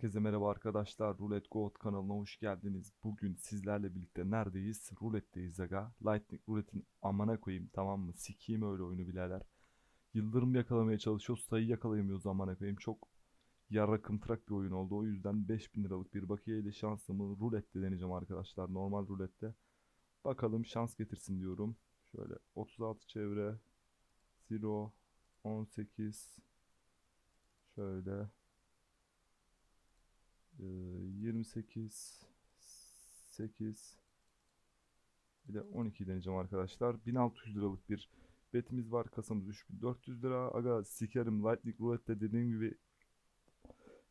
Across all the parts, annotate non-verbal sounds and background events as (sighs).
Herkese merhaba arkadaşlar. Roulette Goat kanalına hoş geldiniz. Bugün sizlerle birlikte neredeyiz? Roulette'deyiz aga. Lightning Roulette'in amana koyayım tamam mı? Sikiyim öyle oyunu birader. Yıldırım yakalamaya çalışıyoruz. Sayı yakalayamıyoruz amana koyayım. Çok yarra kımtırak bir oyun oldu. O yüzden 5000 liralık bir bakiye ile şansımı Roulette'de deneyeceğim arkadaşlar. Normal Roulette'de. Bakalım şans getirsin diyorum. Şöyle 36 çevre. 0 18 Şöyle 28 8 bir de 12 deneyeceğim arkadaşlar. 1600 liralık bir betimiz var. Kasamız 3400 lira. Aga sikerim Lightning Roulette'de dediğim gibi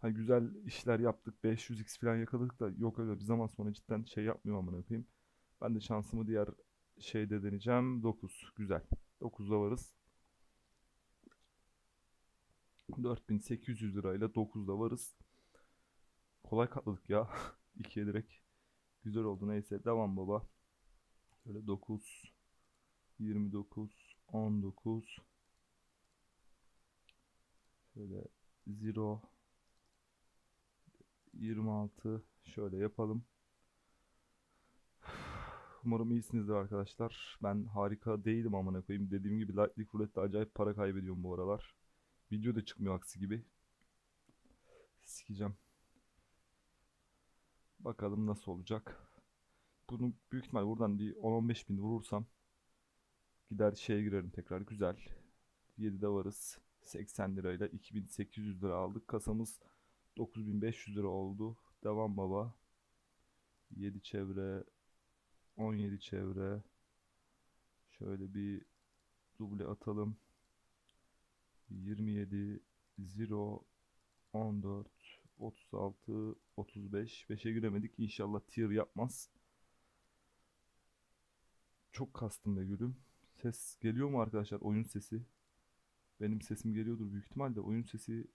hani güzel işler yaptık. 500x falan yakaladık da yok öyle bir zaman sonra cidden şey yapmıyorum amına koyayım. Ben de şansımı diğer şeyde deneyeceğim. 9 güzel. 9'da varız. 4800 lirayla 9'da varız. Kolay katladık ya. (laughs) İkiye direkt. Güzel oldu neyse. Devam baba. Şöyle 9 29 19 Şöyle 0 26 şöyle yapalım. (sighs) Umarım iyisinizdir arkadaşlar. Ben harika değilim amına koyayım. Dediğim gibi Lightning Roulette'de acayip para kaybediyorum bu aralar. Video da çıkmıyor aksi gibi. Sikeceğim. Bakalım nasıl olacak. Bunu büyük ihtimal buradan bir 10-15 bin vurursam gider şeye girerim tekrar. Güzel. 7'de varız. 80 lirayla 2800 lira aldık. Kasamız 9500 lira oldu. Devam baba. 7 çevre 17 çevre şöyle bir duble atalım. 27 0 14 36 35 5'e giremedik. İnşallah tier yapmaz. Çok kastım be gülüm. Ses geliyor mu arkadaşlar? Oyun sesi. Benim sesim geliyordur büyük ihtimalle. Oyun sesi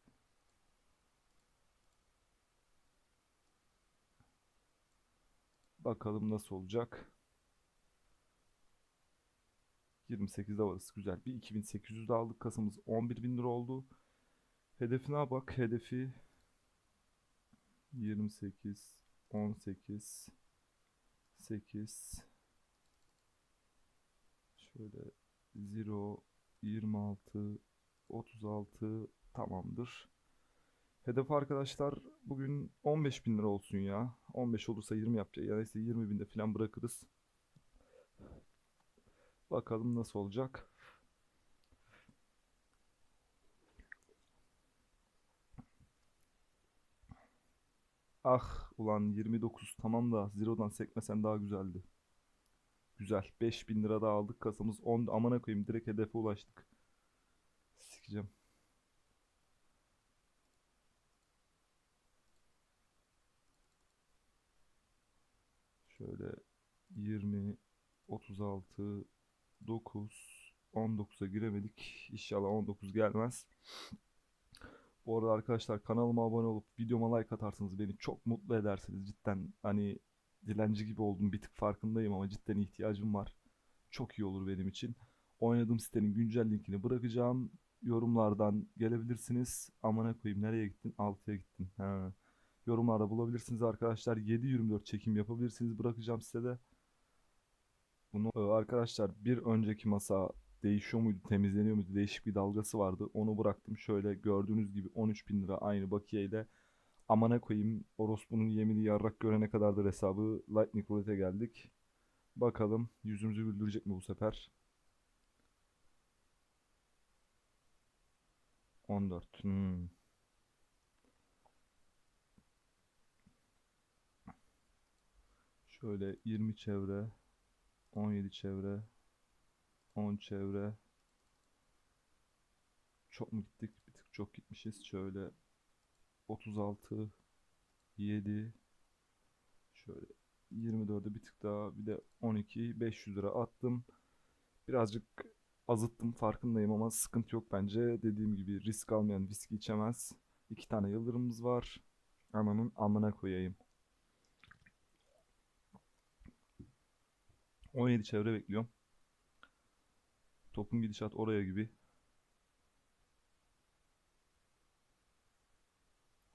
Bakalım nasıl olacak. 28'de varız. Güzel. Bir 2800 de aldık. Kasamız 11.000 lira oldu. Hedefine bak. Hedefi 28 18 8 şöyle 0 26 36 tamamdır. Hedef arkadaşlar bugün 15 bin lira olsun ya. 15 olursa 20 yapacağız. Ya neyse 20 binde falan bırakırız. Bakalım nasıl olacak. Ah ulan 29 tamam da Zero'dan sekmesen daha güzeldi. Güzel. 5000 lira da aldık. Kasamız 10. Amına koyayım direkt hedefe ulaştık. Sikeceğim. Şöyle 20 36 9 19'a giremedik. İnşallah 19 gelmez. Bu arada arkadaşlar kanalıma abone olup videoma like atarsanız beni çok mutlu edersiniz. Cidden hani dilenci gibi oldum bir tık farkındayım ama cidden ihtiyacım var. Çok iyi olur benim için. Oynadığım sitenin güncel linkini bırakacağım. Yorumlardan gelebilirsiniz. Amına koyayım nereye gittin? 6'ya gittin. Ha. Yorumlarda bulabilirsiniz arkadaşlar. 7-24 çekim yapabilirsiniz. Bırakacağım sitede. Bunu e, arkadaşlar bir önceki masa değişiyor muydu, temizleniyor muydu? Değişik bir dalgası vardı. Onu bıraktım. Şöyle gördüğünüz gibi 13 bin lira aynı bakiye ile amana koyayım orospunun yemini yarrak görene kadardır hesabı. Lightning Roulette'e geldik. Bakalım yüzümüzü güldürecek mi bu sefer? 14. Hmm. Şöyle 20 çevre, 17 çevre, 10 çevre. Çok mu gittik? Bir tık çok gitmişiz. Şöyle 36 7 şöyle 24'e bir tık daha bir de 12 500 lira attım. Birazcık azıttım farkındayım ama sıkıntı yok bence. Dediğim gibi risk almayan viski içemez. İki tane yıldırımımız var. Ananın amına koyayım. 17 çevre bekliyorum. Topun gidişat oraya gibi.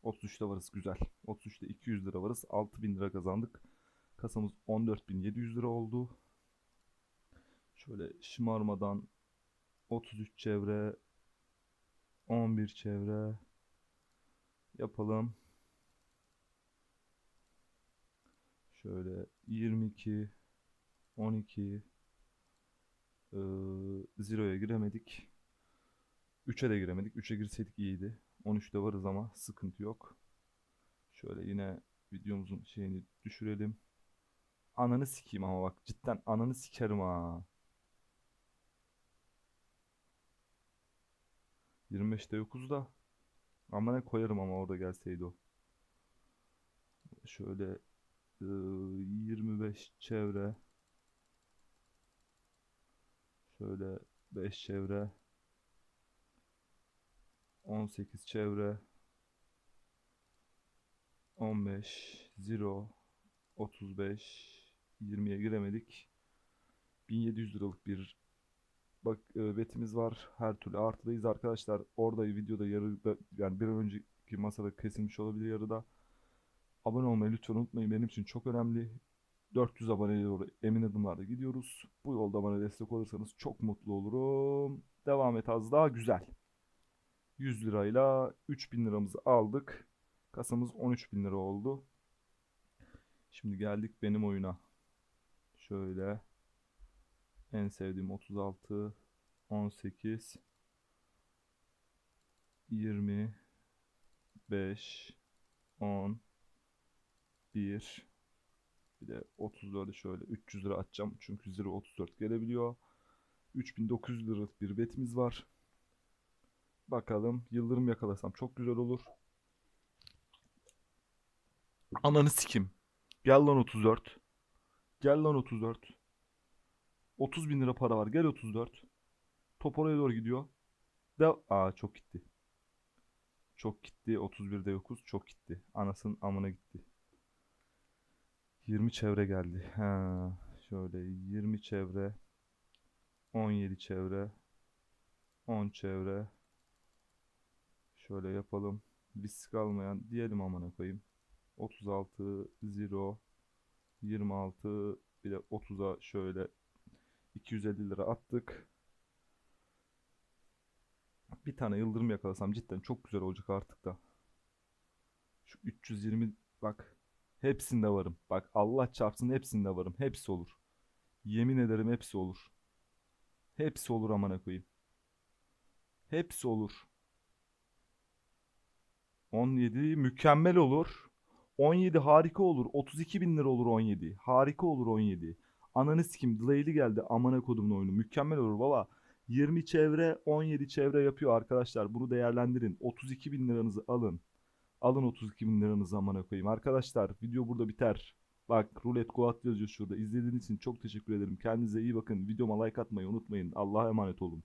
33'te varız güzel. 33'te 200 lira varız. 6000 lira kazandık. Kasamız 14.700 lira oldu. Şöyle şımarmadan 33 çevre 11 çevre yapalım. Şöyle 22 12 eee Zero'ya giremedik. 3'e de giremedik. 3'e girseydik iyiydi. 13'te varız ama sıkıntı yok. Şöyle yine videomuzun şeyini düşürelim. Ananı sikeyim ama bak cidden ananı sikerim ha. 25'te yokuz da. Ama ne koyarım ama orada gelseydi o. Şöyle eee, 25 çevre. Şöyle 5 çevre. 18 çevre. 15 0 35 20'ye giremedik. 1700 liralık bir bak e, betimiz var. Her türlü artıdayız arkadaşlar. Orada videoda yarıda yani bir önceki masada kesilmiş olabilir yarıda. Abone olmayı lütfen unutmayın. Benim için çok önemli. 400 aboneye doğru emin adımlarla gidiyoruz. Bu yolda bana destek olursanız çok mutlu olurum. Devam et az daha güzel. 100 lirayla 3000 liramızı aldık. Kasamız 13.000 lira oldu. Şimdi geldik benim oyuna. Şöyle en sevdiğim 36 18 20 5 10 1 bir de 34'ü şöyle 300 lira atacağım çünkü zira 34 gelebiliyor. 3900 liralık bir betimiz var. Bakalım yıldırım yakalasam çok güzel olur. Ananı sikim. Gel lan 34. Gel lan 34. 30 bin lira para var. Gel 34. Top oraya doğru gidiyor. De Aa çok gitti. Çok gitti. 31'de yokuz. Çok gitti. Anasının amına gitti. 20 çevre geldi. Ha, şöyle 20 çevre. 17 çevre. 10 çevre. Şöyle yapalım. Risk almayan diyelim amına koyayım. 36 0 26 bir de 30'a şöyle 250 lira attık. Bir tane yıldırım yakalasam cidden çok güzel olacak artık da. Şu 320 bak hepsinde varım. Bak Allah çarpsın hepsinde varım. Hepsi olur. Yemin ederim hepsi olur. Hepsi olur amına koyayım. Hepsi olur. 17 mükemmel olur. 17 harika olur. 32 bin lira olur 17. Harika olur 17. Ananı sikim delay'li geldi amına kodumun oyunu. Mükemmel olur baba. 20 çevre 17 çevre yapıyor arkadaşlar. Bunu değerlendirin. 32 bin liranızı alın. Alın 32 bin liranızı amına koyayım. Arkadaşlar video burada biter. Bak rulet goat yazıyor şurada. İzlediğiniz için çok teşekkür ederim. Kendinize iyi bakın. Videoma like atmayı unutmayın. Allah'a emanet olun.